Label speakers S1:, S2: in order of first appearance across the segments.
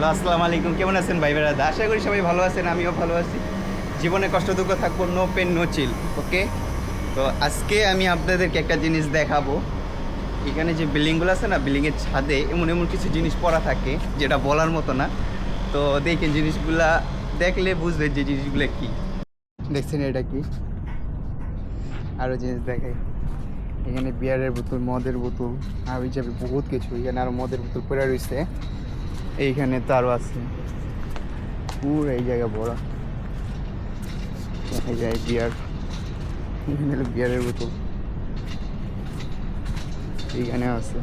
S1: Hello, আসসালামু আলাইকুম। কেমন আছেন ভাই বেড়াদা? আশা করি সবাই ভালো আছেন, আমিও ভালো আছি। জীবনে কষ্ট দুঃখ থাকব no pain no chill okay তো আজকে আমি আপনাদেরকে একটা জিনিস দেখাবো। এখানে যে বিল্ডিংগুলো আছে না, বিল্ডিংয়ের ছাদে এমন এমন কিছু জিনিস পড়া থাকে, যেটা বলার মতো না। তো দেখেন জিনিসগুলা, দেখলে বুঝবেন যে জিনিসগুলো কি। দেখছেন এটা কি? আরও জিনিস দেখাই। এখানে বিয়ারের বোতল, মদের বোতল আর হিসাবে বহুত কিছু, এখানে আরও মদের বোতল পড়ে রয়েছে। এইখানে তারও আছে। পুরো এই জায়গা বড়। দেখা যায় বিয়ার। এখানে হলো বিয়ারের বোতল। এইখানে আছে।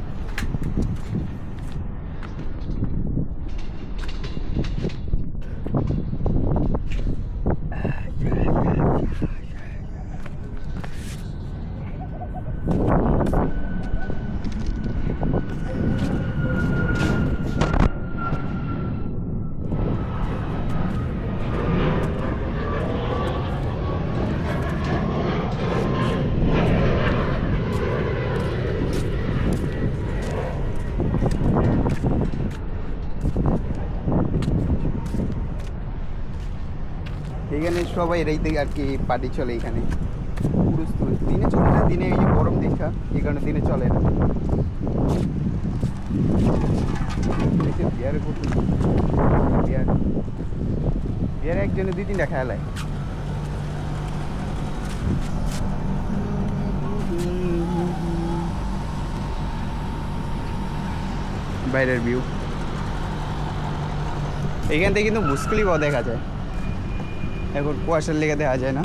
S1: এখানে সবাই রাইতে আর কি পার্টি চলে এখানে। পুরুষ টুরুষ দিনে চলে না, দিনে এই গরম দেখা এই কারণে দিনে চলে না। বিয়ারে কত বিয়ারে একজনে দুই তিনটা খেলায় বাইরের ভিউ এখান থেকে কিন্তু মুশকিলই দেখা যায়। এখন কুয়াশার লেগে দেখা যায় না।